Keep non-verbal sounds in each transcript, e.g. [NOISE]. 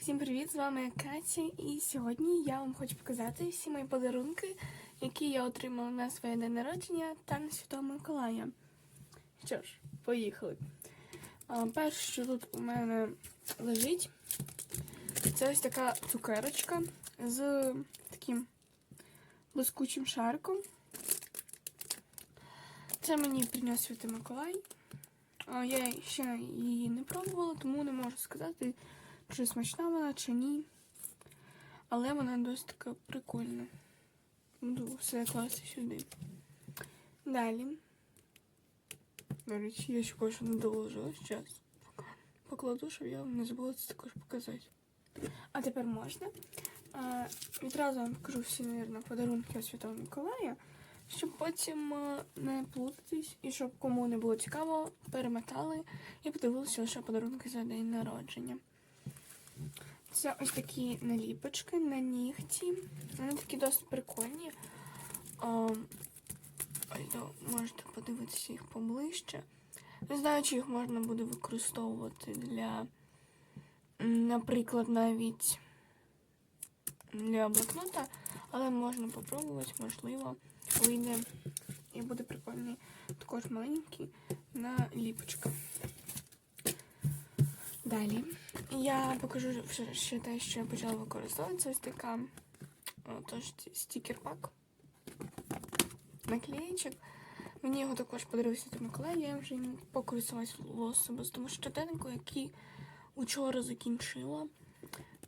Всім привіт! З вами Катя, і сьогодні я вам хочу показати всі мої подарунки, які я отримала на своє день народження та на Святого Миколая. Що ж, поїхали. Перше, що тут у мене лежить, це ось така цукерочка з таким блискучим шариком. Це мені приніс Святий Миколай. Я ще її не пробувала, тому не можу сказати, чи смачна вона, чи ні. Але вона досить така прикольна. Буду все класти сюди. Далі. До речі, я ще кое-що не доложила. Зараз покладу, щоб я вам не забула це також показати. А тепер можна. А, відразу вам покажу всі, мабуть, подарунки Святого Миколая, щоб потім не плутатись і щоб кому не було цікаво, перемотали і подивилися лише подарунки за день народження. Це ось такі наліпочки на нігті. Вони такі досить прикольні. Можете подивитися їх поближче. Не знаю, чи їх можна буде використовувати для, наприклад, навіть для блокнота, але можна попробувати, можливо, вийде і буде прикольний також маленький наліпочка. Далі я покажу ще- те, що я почала використовувати. Це ось така тож стікер-пак. Наклеєчок. Мені його також подарував Святий Миколай, я вже їм покористувалась особистому щоденнику, який учора закінчила.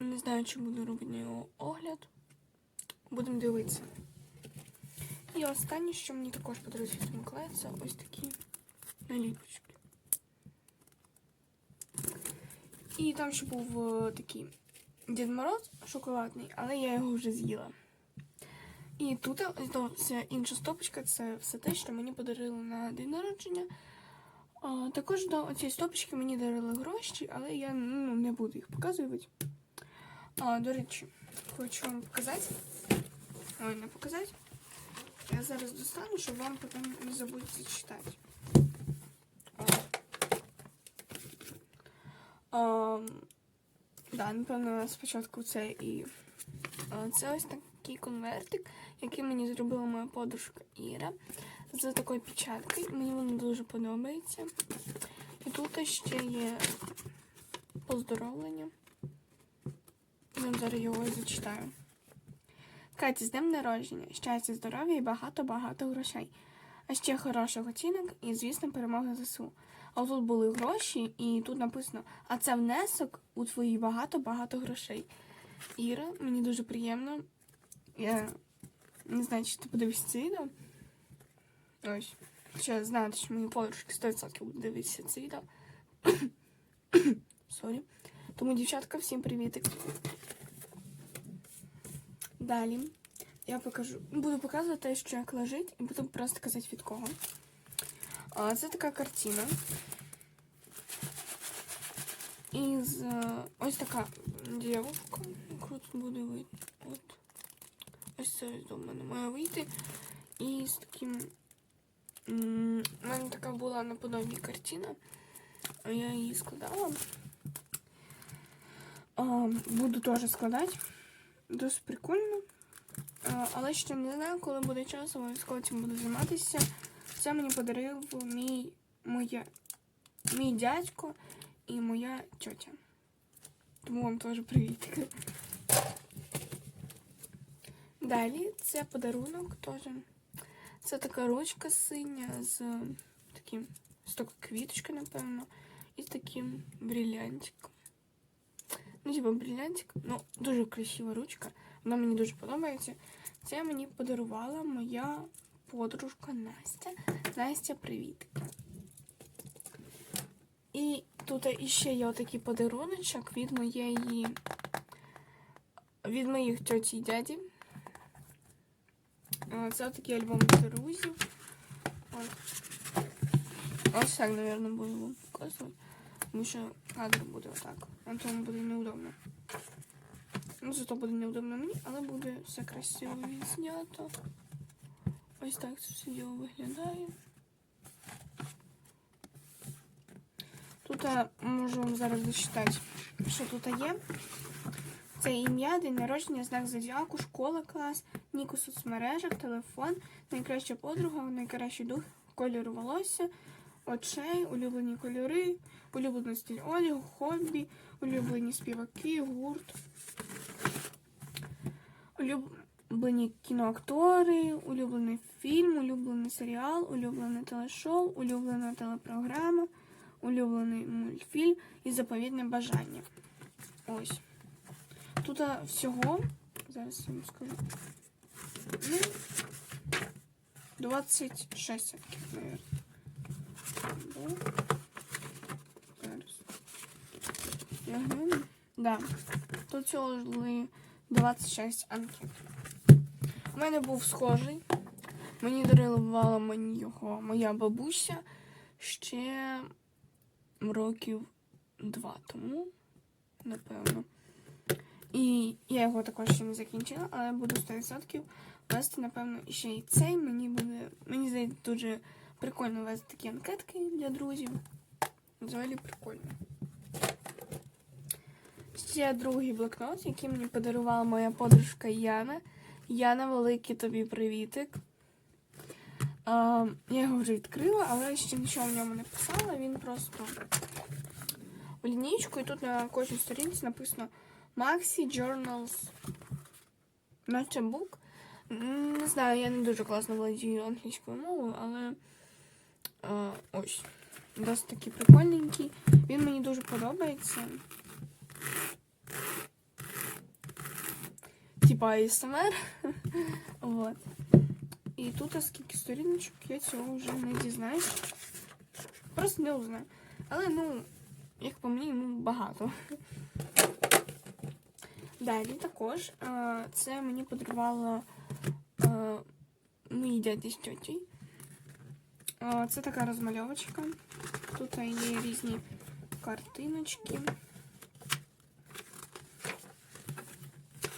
Не знаю, чи буду робити його огляд. Будемо дивитися. І останнє, що мені також подарував Святий Миколай, це ось такі наліпочки. І там ще був е, такий Дід Мороз шоколадний, але я його вже з'їла. І тут е, вся інша стопочка це все те, що мені подарили на день народження. А, також до цієї стопочки мені дарили гроші, але я ну, не буду їх показувати. А, до речі, хочу вам показати. Ой, не показати. Я зараз достану, щоб вам потім не забути зачитати. А, да, напевно, спочатку це і це ось такий конвертик, який мені зробила моя подружка Іра з такою печаткою. Мені воно дуже подобається. І тут ще є поздоровлення. Я зараз його зачитаю. Каті, з днем народження, щастя, здоров'я і багато-багато грошей. А ще хороших оцінок і, звісно, перемоги ЗСУ. А тут були гроші, і тут написано, а це внесок у твої багато-багато грошей. Іра, мені дуже приємно. Я не знаю, чи ти подивишся це відео. Ось. Ще знаєте, що мої подружки 100% будуть дивитися це відео. [COUGHS] Сорі. Тому, дівчатка, всім привітик. Далі я покажу. Буду показувати що як лежить, і буду просто казати від кого. А, Це така картина. Із е, ось така дівушка. Круто буде вийти. От. Ось це до мене має вийти. І з таким. У мене така була наподобі картина. А я її складала. Буду теж складати. Досить прикольно. А, але ще не знаю, коли буде час, обов'язково цим буду займатися. Це мені подарив мій, моя, мій дядько і моя тьотя. Тому вам теж привіт. Далі це подарунок теж. Це така ручка синя з таким з такою квіточкою, напевно, і з таким бриллянтиком. Ну, типа бриллянтик. Ну, дуже красива ручка. Вона мені дуже подобається. Це мені подарувала моя подружка Настя. Настя, привіт. І тут іще є отакий подаруночок від моєї від моїх тьоті і дяді. Це такий альбом друзів. Ось. Ось так, мабуть, буду показувати. Тому що кадр буде отак. А тому буде неудобно. Ну, зато буде неудобно мені, але буде все красиво відзнято. Ось так це все діло виглядає. Тут е, можу вам зараз зачитати, що тут є. Це ім'я, день народження, знак зодіаку, школа, клас, нік у соцмережах, телефон, найкраща подруга, найкращий дух, кольор волосся, очей, улюблені кольори, улюблений стиль одягу, хобі, улюблені співаки, гурт, улюблені кіноактори, улюблений фільм, улюблений серіал, улюблене телешоу, улюблена телепрограма, улюблений мультфільм і заповідне бажання. Ось. Тут всього, зараз я вам скажу. Ну, 26 таких, наверное. Да. Зараз. Я гляну. Да. Тут всього жили 26 анкет. У мене був схожий. Мені дарувала мені його моя бабуся ще років два тому, напевно. І я його також ще не закінчила, але буду 100% вести, напевно, ще і цей. Мені буде. Мені здається, дуже прикольно вести такі анкетки для друзів. Взагалі прикольно. Ще другий блокнот, який мені подарувала моя подружка Яна. Яна, великий тобі привітик. Я його вже відкрила, але ще нічого в ньому не писала. Він просто в лінійку, і тут на кожній сторінці написано Maxi Journals. Бук. Не знаю, я не дуже класно володію англійською мовою, але а, ось. Досить такий прикольненький. Він мені дуже подобається. Типа ASMR. [LAUGHS] вот. І тут скільки сторіночок, я цього вже не дізнаюсь. Просто не узнаю. Але, ну, як по мені, ну, багато. Далі також а, це мені подарувала а, мій дядя з тьотєю. А, Це така розмальовочка. Тут є різні картиночки.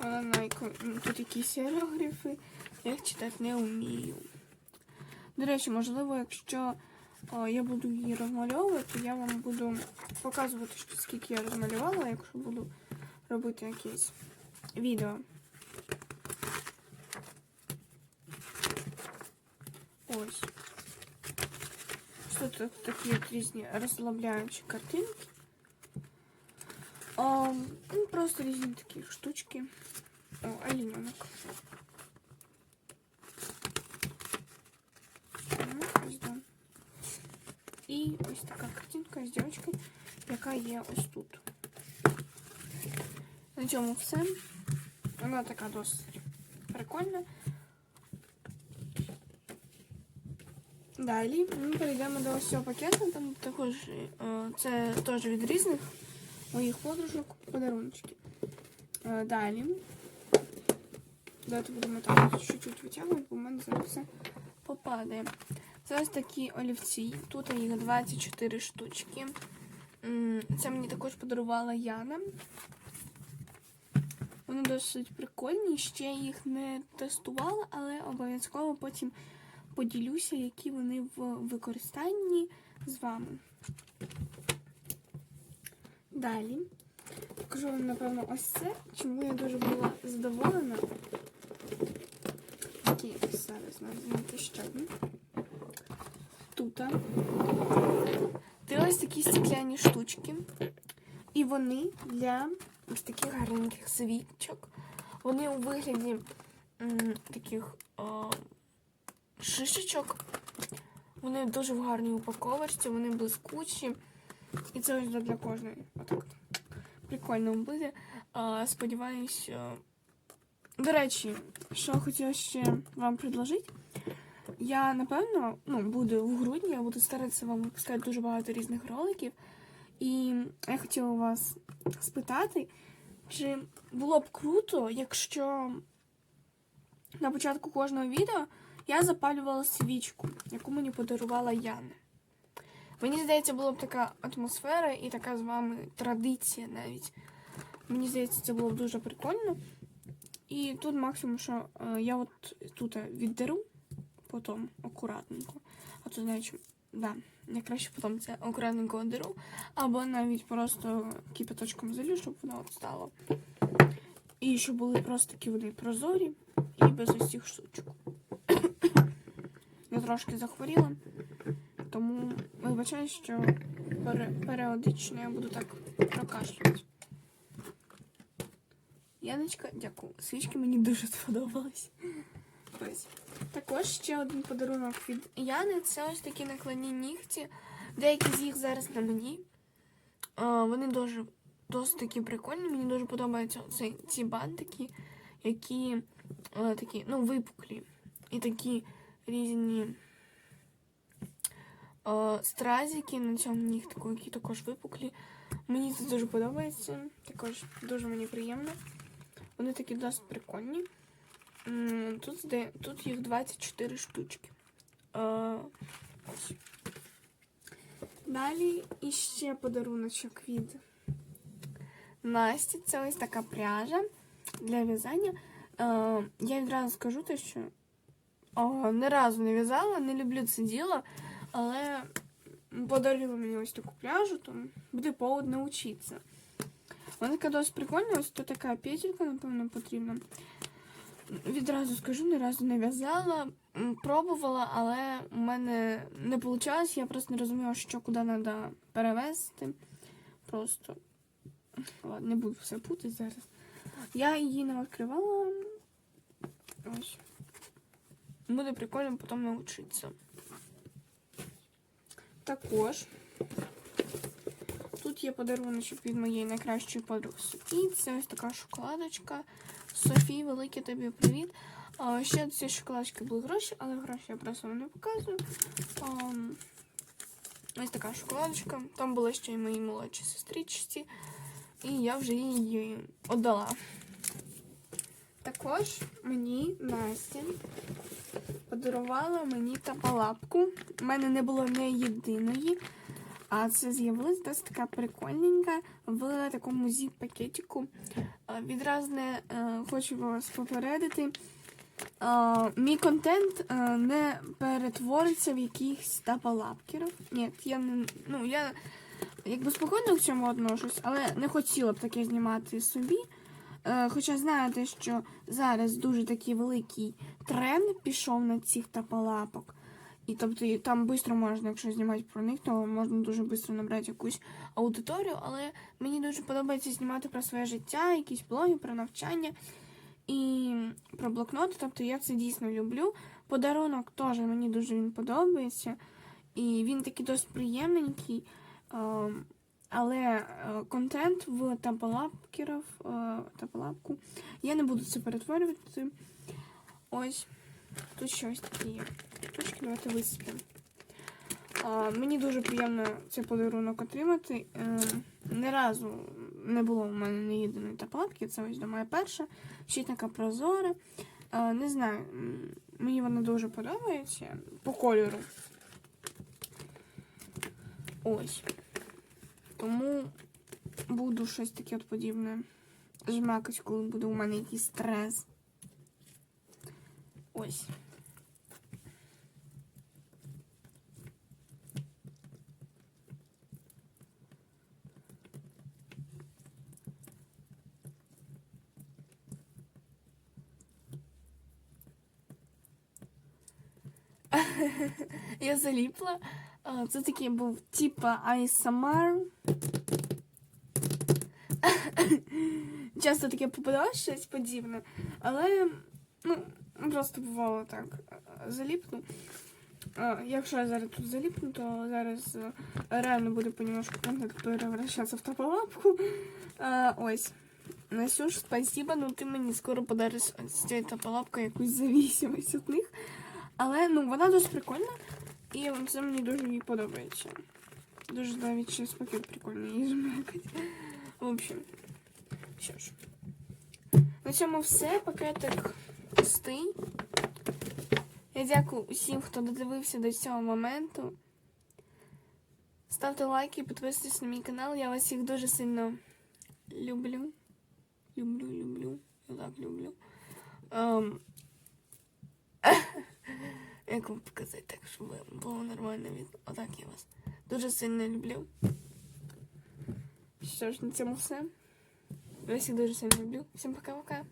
Вона найко- Тут якісь іерогліфи. Я їх читати не вмію. До речі, можливо, якщо я буду її розмальовувати, я вам буду показувати, скільки я розмалювала, якщо буду робити якесь відео. Ось. Тут такі різні розслабляючі картинки. А, ну, просто різні такі штучки. О, олененок. Ну, ось, да. І ось така картинка з дівчинкою, яка є ось тут. На цьому все. Вона така досить прикольна. Далі ми перейдемо до ось цього пакету. Там також е, це теж від різних Моїх подружок подарунки. Е, Далі. Давайте будемо так чуть-чуть витягувати, бо в мене зараз все попадає. Це ось такі олівці. Тут їх 24 штучки. Це мені також подарувала Яна. Вони досить прикольні. Ще їх не тестувала, але обов'язково потім поділюся, які вони в використанні з вами. Далі покажу вам, напевно, ось це, чому я дуже була задоволена. Такі зараз знайти ще одну. Тут. Ти ось такі стекляні штучки. І вони для ось таких гарненьких свічок. Вони у вигляді м, таких о, шишечок. Вони дуже в гарній упаковочці, вони блискучі. І це ось для кожної. Отак. Прикольно буде. А, сподіваюсь. До речі, що хотіла ще вам предложити. Я, напевно, ну, буду в грудні, я буду старатися вам випускати дуже багато різних роликів. І я хотіла вас спитати, чи було б круто, якщо на початку кожного відео я запалювала свічку, яку мені подарувала Яна. Мені здається, була б така атмосфера і така з вами традиція навіть. Мені здається, це було б дуже прикольно. І тут максимум, що е, я от тут віддеру потім акуратненько. А то, знаєте, да, я краще потім це окременько деру, або навіть просто кипяточком залю, щоб воно відстало. І щоб були просто такі вони прозорі і без усіх штучок. [COUGHS] я трошки захворіла, тому вибачаю, що періодично я буду так прокашлювати. Яночка, дякую. Свічки мені дуже сподобались. Також ще один подарунок від Яни. Це ось такі наклонні нігті. Деякі з їх зараз на мені. А, вони дуже досить такі прикольні. Мені дуже подобаються оці, ці бантики, які а, такі, ну, випуклі. І такі різні стразики на цьому нігтику, які також випуклі. Мені це дуже подобається. Також дуже мені приємно. Вони такі досить прикольні. Тут, тут їх 24 штучки. Е, ось. Далі іще подаруночок від Насті. Це ось така пряжа для в'язання. Е, я відразу скажу те, що о, ні разу не в'язала, не люблю це діло, але подарили мені ось таку пряжу, то буде повод навчитися. Вона така досить прикольна, ось тут така петелька, напевно, потрібна. Відразу скажу, ні разу не в'язала, пробувала, але у мене не вийшло. Я просто не розуміла, що куди треба перевести. Просто ладно, не буду все путати зараз. Я її не відкривала. Ось. Буде прикольно потім навчитися. Також тут є подарунок від моєї найкращої подруги Софії. Це ось така шоколадочка. Софії, великий тобі привіт. А, ще цієї шоколадочки були гроші, але гроші я просто вам не показую. Ам, ось така шоколадочка. Там були ще й мої молодші сестричці, і я вже її віддала. Також мені Настя подарувала мені тапалапку. У мене не було не єдиної. А це з'явилась досить така прикольненька в такому зіп-пакетику. Відразу не е, хочу вас попередити. Мій контент е, не перетвориться в якихось тапалапкерів. Ні, я не. Ну, я якби спокійно к цьому отношусь, але не хотіла б таке знімати собі. Е, Хоча знаєте, що зараз дуже такий великий тренд пішов на цих тапалапок. І тобто там швидко можна, якщо знімати про них, то можна дуже швидко набрати якусь аудиторію. Але мені дуже подобається знімати про своє життя, якісь блоги, про навчання і про блокноти. Тобто я це дійсно люблю. Подарунок теж мені дуже він подобається. І він такий досить приємненький. Але е, контент в табалапкерів, табалапку я не буду це перетворювати. Ось тут щось таке є. Трошки давайте. А, мені дуже приємно цей подарунок отримати. Е, ні разу не було у мене ні єдиної табалапки. Це ось до моя перша. Ще така прозора. Е, не знаю, мені вона дуже подобається по кольору. Ось. Тому буду щось таке от подібне жмакати, коли буде у мене якийсь стрес. Ось. [LAUGHS] Я заліпла. А, Це такий був типа ASMR. Часто таке попадалось щось подібне, але ну, просто бувало так. е, Заліпну. Якщо я зараз тут заліпну, то зараз е, реально буде понемножку контент перевращатися в тополапку. Ось. Насюш, спасибо, ну ти мені скоро подариш з цією тополапкою якусь зависимость від них. Але ну, вона досить прикольна. І це мені дуже їй подобається. Дуже навіть щось пакет прикольний її жмякать. В общем, що ж. На цьому все. Пакетик пустий. Я дякую усім, хто додивився до цього моменту. Ставте лайки, підписуйтесь на мій канал. Я вас всіх дуже сильно люблю. Люблю, люблю. Я так люблю. Ем, [LAUGHS] Як вам показати так, щоб було нормально від. Отак я вас дуже сильно люблю. Що ж, на цьому все. Я всіх дуже вами люблю. Всем пока-пока.